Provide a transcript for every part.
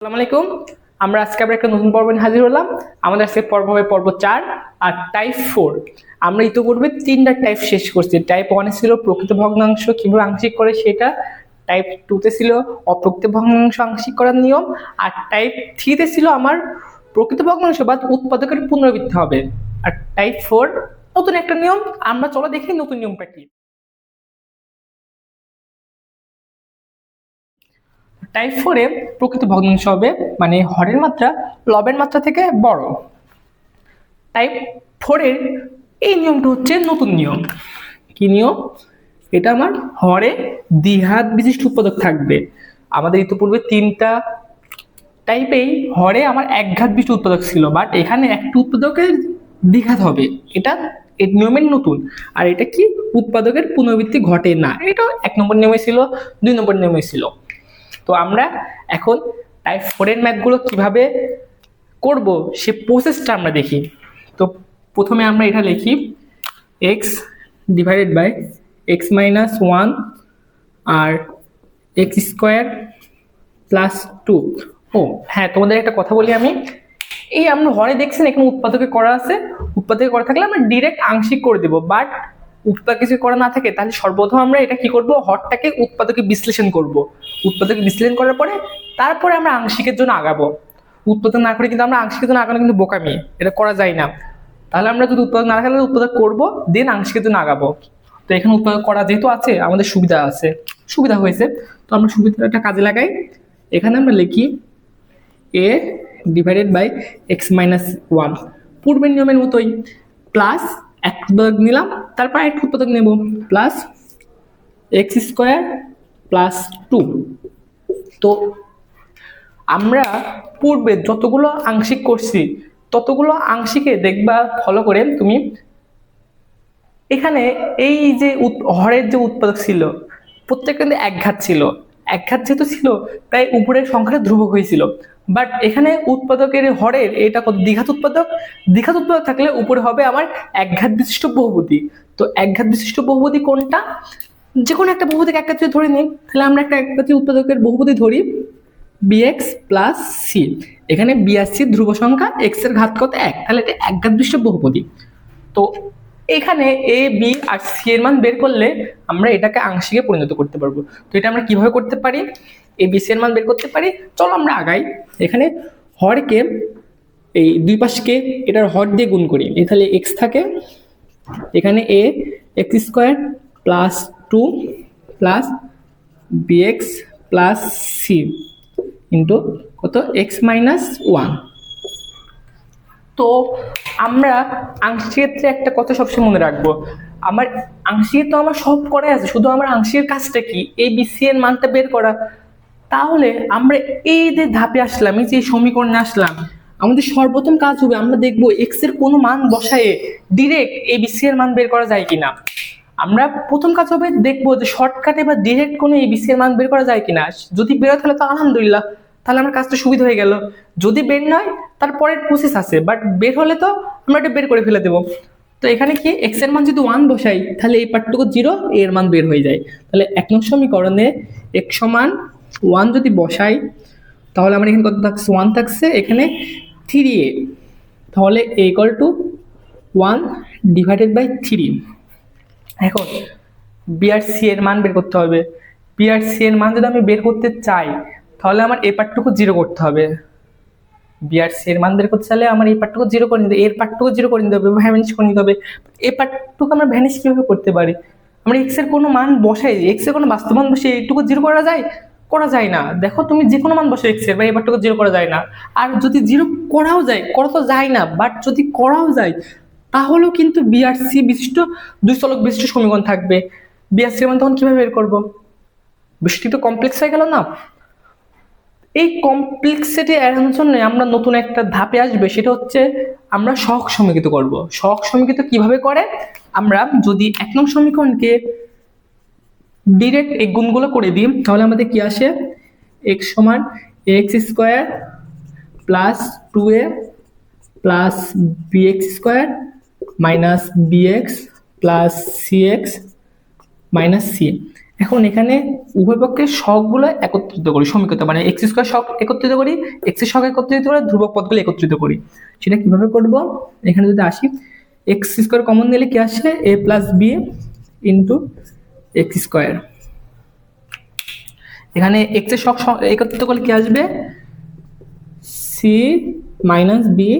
আসসালামু আলাইকুম। আমরা আজকে আবার একটা নতুন পর্ব হাজির হলাম। আমাদের আজকে পর্ব হবে পর্ব চার আর টাইপ ফোর আমরা ইতিপূর্বে তিনটা টাইপ শেষ করছি। টাইপ ওয়ানে ছিল প্রকৃত ভগ্নাংশ, কীভাবে আংশিক করে সেটা। টাইপ টুতে ছিল অপ্রকৃত ভগ্নাংশ আংশিক করার নিয়ম। আর টাইপ থ্রিতে ছিল আমার প্রকৃত ভগ্নাংশ বা উৎপাদকের পুনরাবৃত্তি হবে। আর টাইপ ফোর নতুন একটা নিয়ম। আমরা চলো দেখি নতুন নিয়মটা কি। টাইপ ফোরে প্রকৃত ভগ্নাংশ হবে মানে হরের মাত্রা লবের মাত্রা থেকে বড়। টাইপ ফোরের এই নিয়মটা হচ্ছে নতুন নিয়ম। কি নিয়ম? এটা আমার হরে দ্বিঘাত বিশিষ্ট উৎপাদক থাকবে। আমাদের ইতিপূর্বে তিনটা টাইপেই হরে আমার একঘাত বিশিষ্ট উৎপাদক ছিল বাট এখানে একটা উৎপাদকের দ্বিঘাত হবে। এটা এই নিয়মের নতুন। আর এটা কি? উৎপাদকের পুনরাবৃত্তি ঘটে না। এটা এক নম্বর নিয়মে ছিল, দুই নম্বর নিয়মে ছিল। তো আমরা এখন টাইপ ফোরের ম্যাথগুলো কীভাবে করব, সে প্রসেসটা আমরা দেখি। তো প্রথমে আমরা এটা লিখি X divided by X minus one R X square plus two ও হ্যাঁ তোমাদের একটা কথা বলি আমি। এই আমরা হরে দেখছেন, এখানে উৎপাদকে করা আছে। উৎপাদকে করা থাকলে আমরা ডিরেক্ট আংশিক করে দেবো বাট উৎপাদক কিছু করা না থাকে, তাহলে সর্বপ্রথম আমরা এটা কি করব? হরটাকে উৎপাদকে বিশ্লেষণ করব। উৎপাদকে বিশ্লেষণ করার পরে, তারপরে আমরা আংশিকের জন্য আগাবো। উৎপাদন না করে কিন্তু আমরা আংশিকের জন্য আগানো কিন্তু বোকামি, এটা করা যায় না। তাহলে আমরা যদি উৎপাদক না থাকে, তাহলে উৎপাদক করব দেন আংশিকের জন্য আগাবো। তো এখানে উৎপাদক করা যেহেতু আছে, আমাদের সুবিধা আছে। সুবিধা হয়েছে। তো আমরা সুবিধাটা কাজে লাগাই। এখানে আমরা লিখি A divided by X minus one পূর্বের নিয়মের মতোই প্লাস এক উৎপাদক নিলাম তারপর এক উৎপাদক নেব plus X square plus two তো আমরা পূর্বে যতগুলো আংশিক করছি, ততগুলো আংশিকে দেখবা ফলো করে তুমি। এখানে এই যে হরের যে উৎপাদক ছিল, প্রত্যেকটা কিন্তু একঘাত ছিল। একঘাত যেহেতু ছিল, তাই উপরের সংখ্যাটা ধ্রুবক হয়েছিল। বাট এখানে উৎপাদকের হরের এটা কত? দ্বিঘাত উৎপাদক? দ্বিঘাত উৎপাদক থাকলে উপরে হবে আমার একঘাত বিশিষ্ট বহুপদী। তো একঘাত বিশিষ্ট বহুপদী কোনটা? যে কোনো একটা বহুপদীকে একটা যদি ধরে নিই, তাহলে আমরা একটা একঘাতী উৎপাদকের বহুপদী ধরি বিএক্স প্লাস সি এখানে বি আর সি ধ্রুব সংখ্যা এক্সের ঘাত কত? এক। তাহলে এটা একঘাত বিশিষ্ট বহুপতি তো এখানে এ বি আর সি এর মান বের করলে আমরা এটাকে আংশিকে পরিণত করতে পারব। তো এটা আমরা কীভাবে করতে পারি? এ বি সি এর মান বের করতে পারি। চলো আমরা আগাই। এখানে হরকে এই দুই পাশকে এটার হর দিয়ে গুণ করি। তাহলে এক্স থাকে। এখানে A X square plus two plus B X plus C into কত? এক্স মাইনাস ওয়ান তো আমরা আংশিক ক্ষেত্রে একটা কথা সবসময় মনে রাখব। আমার আংশিক তো আমার সব করাই আছে। শুধু আমার আংশিকের কাজটা কি? এই বিসি এর মানটা বের করা। তাহলে আমরা এই যে ধাপে আসলাম, এই যে সমীকরণে আসলাম, আমাদের সর্বপ্রথম কাজ হবে আমরা দেখব এক্সের কোনো মান বসায়ে ডিরেক্ট এই বিসি এর মান বের করা যায় কিনা। আমরা প্রথম কাজ হবে দেখব যে শর্টকাটে বা ডিরেক্ট কোনো এবিসি এর মান বের করা যায় কিনা। যদি বেরোয় তাহলে তো আলহামদুলিল্লাহ, তাহলে আমার কাজটা সুবিধা হয়ে গেল। যদি বের নয় তারপরের প্রসেস আছে বাট বের হলে তো আমরা এটা বের করে ফেলে দেবো। তো এখানে কি এক্সের মান যদি ওয়ান বসাই, তাহলে এই পার্টটুকু জিরো এর মান বের হয়ে যায়। তাহলে এক নং সমীকরণে এক্স সমান ওয়ান যদি বসাই, তাহলে আমার এখানে কত থাকছে? ওয়ান থাকছে, এখানে থ্রি এ। তাহলে A equal to one divided by three এখন বিআরসি এর মান বের করতে হবে। বিআরসি এর মান যদি আমি বের করতে চাই, তাহলে আমার এই পার্টটুকু জিরো করতে হবে। বিআরসি এর মান বের করতে চাইলে আমার এই পার্টটুকু জিরো করে নিতে এর পার্টটুকু জিরো করে নিতে হবে ভ্যানিশ করে নিতে হবে। এই পার্টটুকু আমরা ভ্যানিশ কীভাবে করতে পারি? আমরা এক্সের কোনো মান বসাই এক্সের কোনো বাস্তব মান বসে এইটুকু জিরো করা যায়? করা যায় না। দেখো তুমি যে কোনো মান বসে এক্সের বা এই পার্টটুকু জিরো করা যায় না। আর যদি জিরো করাও যায়, করা তো যায় না বাট যদি করাও যায়, তাহলেও কিন্তু বিআরসি বিশিষ্ট দুই চলক বিশিষ্ট সমীকরণ থাকবে। বিআরসি মান তখন কীভাবে বের করব? বিষয়টি তো কমপ্লেক্স হয়ে গেল না? এই কমপ্লেক্সিটি এড়ানোর জন্য আমরা নতুন একটা ধাপে আসবে, সেটা হচ্ছে আমরা সহগ সমীকৃত করব। সহগ সমীকৃত কীভাবে করে? আমরা যদি এক নং সমীকরণকে ডিরেক্ট এই গুণগুলো করে দিই। তাহলে আমাদের কি আসে? এক্স সমান X square plus two A plus B X square minus B X plus C X minus C এখন এখানে উভয় পক্ষের শখগুলো একত্রিত করি সমীকৃত মানে এক্স স্কোয়ার শখ একত্রিত করি এক্সের শখ একত্রিত করে ধ্রুবক পদগুলো একত্রিত করি। সেটা কীভাবে করব? এখানে যদি আসি এক্স স্কোয়ার কমন নিলে কি আসে? A plus B into X square এখানে এক্সের শখ স- একত্রিত করলে কি আসবে? C minus B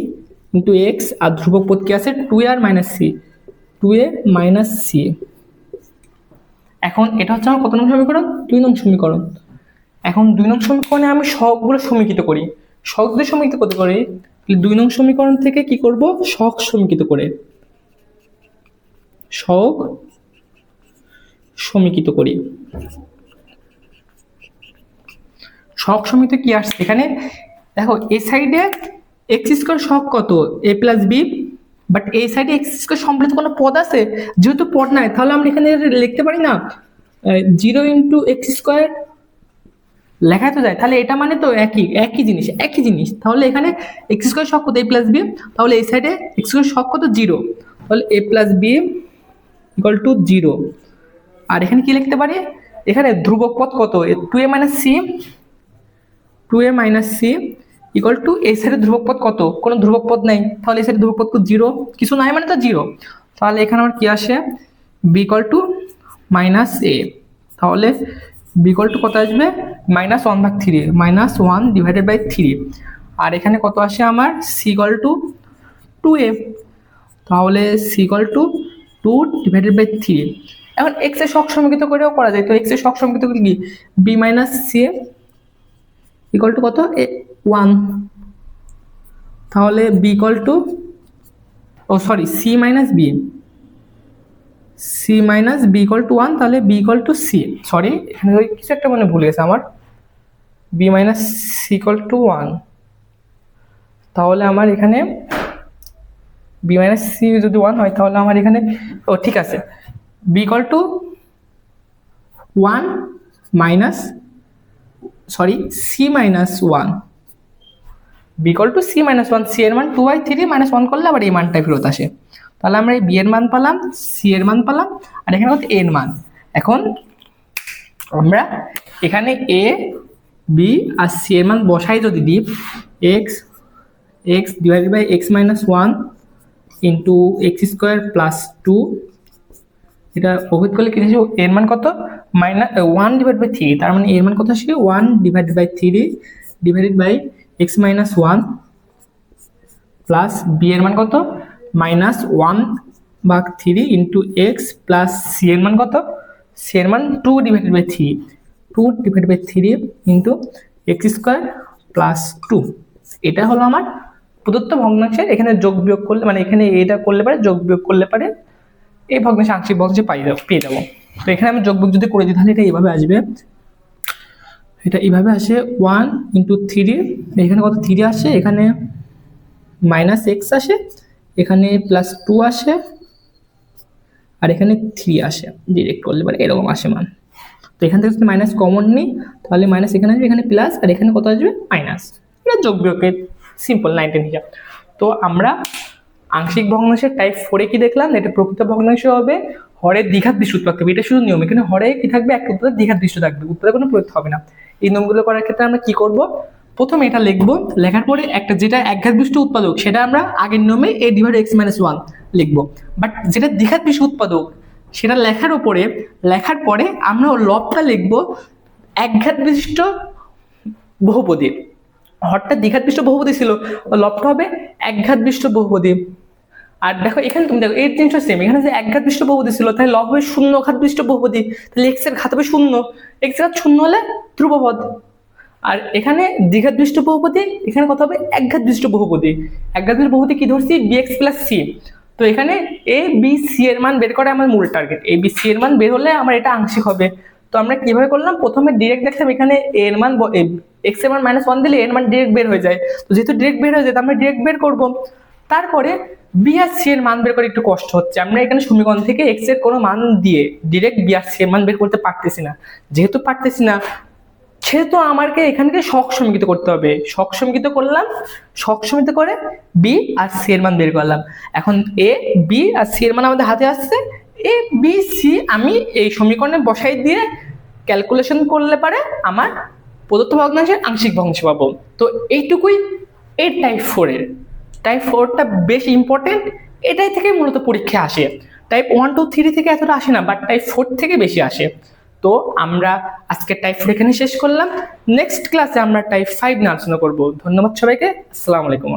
into X আর ধ্রুবক পদ কি আছে? Two R minus C two A minus C এখন এটা হচ্ছে আমার কত নং সমীকরণ? দুই নং সমীকরণ। এখন দুই নং সমীকরণে আমি সবগুলো সমীকৃত করি। শখ যদি সমীকৃত করতে পারি দুই নং সমীকরণ থেকে কি করব? শখ সমীকৃত করে। শখ সমীকৃত করি। শখ সমীকৃত কি আসছে? এখানে দেখো, এ সাইডে এক্স স্কোয়ার শখ কত? এ প্লাস বি বাট এই সাইডে এক্স স্কোয়ার সম্পর্কিত কোনো পদ আছে? যেহেতু পদ নাই, তাহলে আমরা এখানে লিখতে পারি না জিরো ইন্টু এক্স স্কোয়ার লেখা তো যায়। তাহলে এটা মানে তো একই একই জিনিস একই জিনিস। তাহলে এখানে এক্স স্কোয়ার শখ কত? এ প্লাস বি তাহলে এই সাইডে এক্স স্কোয়ার শখ কত? জিরো তাহলে A plus B equal to zero আর এখানে কি লিখতে পারি? এখানে ধ্রুবক পদ কত? Two A minus C two A minus C equal to এই সাইডের ধ্রুবক পদ কত? কোনো ধ্রুবক পদ নেই। তাহলে এই সাইডের ধ্রুবক পদ জিরো কিছু নাই মানে তো জিরো তাহলে এখানে আমার কি আসে? B equal to minus A তাহলে বি ইকুয়াল টু কত আসবে? মাইনাস ওয়ান ভাগ three minus one divided by three আর এখানে কত আসে আমার? C equal to two A তাহলে C equal to two divided by three এখন এক্সের শখ সমীকৃত করেও করা যায়। তো এক্সের শখ সমীকৃত করলে কি? B minus C A equal to কত? ওয়ান তাহলে B equal to O sorry C minus B C minus B equal to one তাহলে B equal to C sorry এখানে ওই কিছু একটা মানে ভুলে গেছে আমার। B minus C equal to one তাহলে আমার এখানে বি মাইনাস সি যদি ওয়ান হয়, তাহলে আমার এখানে, ও ঠিক আছে। B equal to one minus sorry C minus one বিকল two C minus one C এর মান two by three minus one করলে আবার এই মানটাই ফেরত আসে। তাহলে আমরা এই বি এর মান পেলাম সি এর মান পেলাম, আর এখানে হচ্ছে এর মান। এখন আমরা এখানে এ বি আর সি এর মান বসাই যদি দিই X X divided by X minus one into X square plus two এটা অভিত করলে কি আসবে এর মান কত? Minus one divide by three তার মানে এর মান কত আসবে one divide by three divided by X minus one plus B এর মান কত? মাইনাস ওয়ান বা three into X plus C এর মান কত? সি এর মান two divided by three two divide by three into X square plus two এটা হলো আমার প্রদত্ত ভগ্নাংশের। এখানে যোগ বিয়োগ করলে মানে এখানে এটা করলে পারে, যোগ বিয়োগ করলে পারে এই ভগ্নাংশে আংশিক ভগ্নাংশে পাই পেয়ে যাব। তো এখানে আমি যোগ যদি করে দিই, তাহলে এটা এইভাবে আসবে। এটা এইভাবে আসে ওয়ান ইন্টু থ্রি এখানে কত থ্রি আসে? এখানে মাইনাস এক্স আসে, এখানে প্লাস টু আসে, আর এখানে থ্রি আসে। ডিরেক্ট করলে পারে এরকম আসে মান। তো এখান থেকে যদি মাইনাস কমন নিই, তাহলে মাইনাস এখানে আসবে, এখানে প্লাস আর এখানে কত আসবে? মাইনাস এটা যোগ বিয়োগের সিম্পল নাইনটিন হিসাব। তো আমরা আংশিক ভগ্নাংশের টাইপ ফোরে কি দেখলাম? এটা প্রকৃত ভগ্নাংশ হবে। হরের দ্বিঘাত দৃশ্য থাকবে। এটা শুধু নিয়ম। এখানে হরে কি থাকবে? এক উত্তরে দ্বিঘাত দৃশ্য থাকবে। উত্তরে কোনো প্রয়োগ হবে না। এই নিয়মগুলো করার ক্ষেত্রে আমরা কি করব? প্রথমে এটা লিখব। লেখার পরে একটা যেটা একঘাত বিশিষ্ট উৎপাদক, সেটা আমরা আগের নিয়মে A divide X minus one লিখব। বাট যেটা দ্বিঘাত বিশিষ্ট উৎপাদক, সেটা লেখার উপরে, লেখার পরে আমরা লবটা লিখব একঘাত বিশিষ্ট বহুপদী। হরটা দ্বিঘাত বিশিষ্ট বহুপদী ছিল। লবটা হবে একঘাত বিশিষ্ট বহুপদী। আর দেখো, এখানে তুমি দেখো, এই জিনিসটা সেম এখানে যে একঘাত বিশিষ্ট বহুপদী ছিল, তাহলে লব হবে শূন্য, ঘাত বিশিষ্ট বহুপদী, তাহলে এক্সের ঘাত হবে শূন্য এক্সের ঘাত শূন্য হলে ধ্রুবপদ। আর এখানে দ্বিঘাত বিশিষ্ট বহুপদী, এখানে কত হবে? একঘাত বিশিষ্ট বহুপদী। একঘাত বিশিষ্ট বহুপদী কি ধরছি? বিএক্স প্লাস সি তো এখানে এ বি সি এর মান বের করা আমার মূল টার্গেট এ বি সি এর মান বের হলে আমার এটা আংশিক হবে। তো আমরা কীভাবে করলাম? প্রথমে ডিরেক্ট দেখলাম এখানে এর মান এক্সের মান মাইনাস ওয়ান দিলে এর মান ডিরেক্ট বের হয়ে যায়। তো যেহেতু ডিরেক্ট বের হয়ে যায় আমরা ডিরেক্ট বের করব। তারপরে বি আর সি এর মান বের করে একটু কষ্ট হচ্ছে। আমরা এখানে সমীকরণ থেকে এক্সের কোনো মান দিয়ে ডিরেক্ট বি আর সি এর মান বের করতে পারতেছি না। যেহেতু পারতেছি না, সেহেতু আমাকে এখানকে শখ সমীকৃত করতে হবে। শখ সমীকৃত করলাম শখ সমীকৃত করে বি আর সি এর মান বের করলাম। এখন এ বি আর সি এর মান আমাদের হাতে আসছে। এ বি সি আমি এই সমীকরণে বসাই দিয়ে ক্যালকুলেশন করলে পারে আমার প্রদত্ত ভগ্নাংশের আংশিক ভগ্নাংশ পাবো। তো এইটুকুই এই টাইপ ফোরের টাইপ ফোরটা বেশ ইম্পর্টেন্ট এটাই থেকে মূলত পরীক্ষা আসে। টাইপ ওয়ান টু থ্রি থেকে এতটা আসে না বাট টাইপ ফোর থেকে বেশি আসে। তো আমরা আজকে টাইপ ফোর এখানে শেষ করলাম। নেক্সট ক্লাসে আমরা টাইপ ফাইভ নিয়ে আলোচনা করব। ধন্যবাদ সবাইকে। আসসালামু আলাইকুম।